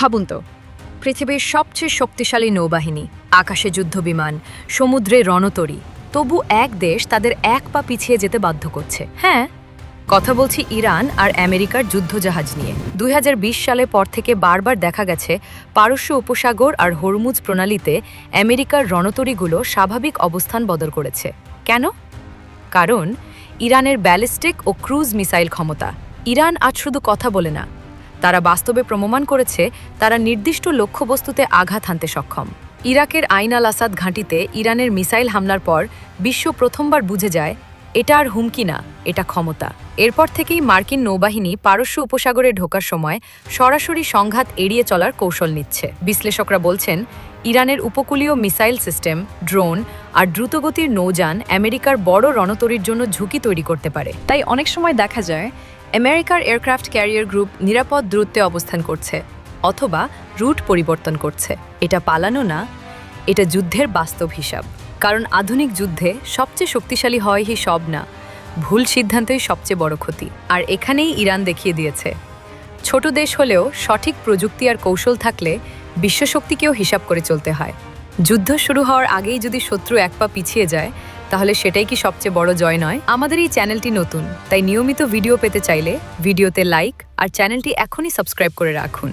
ভাবুন তো, পৃথিবীর সবচেয়ে শক্তিশালী নৌবাহিনী, আকাশে যুদ্ধবিমান, সমুদ্রে রণতরী, তবু এক দেশ তাদের এক পা পিছিয়ে যেতে বাধ্য করছে। হ্যাঁ কথা বলছি ইরান আর আমেরিকার যুদ্ধজাহাজ নিয়ে। দুই হাজার বিশ সালে পর থেকে বারবার দেখা গেছে পারস্য উপসাগর আর হরমুজ প্রণালীতে আমেরিকার রণতরীগুলো স্বাভাবিক অবস্থান বদল করেছে। কেন? কারণ ইরানের ব্যালিস্টিক ও ক্রুজ মিসাইল ক্ষমতা। ইরান আজ শুধু কথা বলে না তারা বাস্তবে প্রমাণ করেছে তারা নির্দিষ্ট লক্ষ্যবস্তুতে আঘাত হানতে সক্ষম। ইরাকের আইন আল আসাদ ঘাঁটিতে ইরানের মিসাইল হামলার পর বিশ্ব প্রথমবার বুঝে যায়, এটা আর হুমকি না, এটা ক্ষমতা। এরপর থেকেই মার্কিন নৌবাহিনী পারস্য উপসাগরে ঢোকার সময় সরাসরি সংঘাত এড়িয়ে চলার কৌশল নিচ্ছে। বিশ্লেষকরা বলছেন, ইরানের উপকূলীয় মিসাইল সিস্টেম, ড্রোন আর দ্রুতগতির নৌযান আমেরিকার বড় রণতরীর জন্য ঝুঁকি তৈরি করতে পারে। তাই অনেক সময় দেখা যায় আমেরিকার এয়ারক্রাফট ক্যারিয়ার গ্রুপ নিরাপদ দূরত্বে অবস্থান করছে, অথবা রুট পরিবর্তন করছে। এটা পালানো না, এটা যুদ্ধের বাস্তব হিসাব। কারণ আধুনিক যুদ্ধে সবচেয়ে শক্তিশালী হয় হি সব না, ভুল সিদ্ধান্তই সবচেয়ে বড় ক্ষতি। আর এখানেই ইরান দেখিয়ে দিয়েছে। ছোট দেশ হলেও সঠিক প্রযুক্তি আর কৌশল থাকলে বিশ্বশক্তিকেও হিসাব করে চলতে হয়। যুদ্ধ শুরু হওয়ার আগেই যদি শত্রু এক পা পিছিয়ে যায় তাহলে সেটাই কি সবচেয়ে বড় জয় নয়? আমাদের এই চ্যানেলটি নতুন, তাই নিয়মিত ভিডিও পেতে চাইলে ভিডিওতে লাইক আর চ্যানেলটি এখনই সাবস্ক্রাইব করে রাখুন।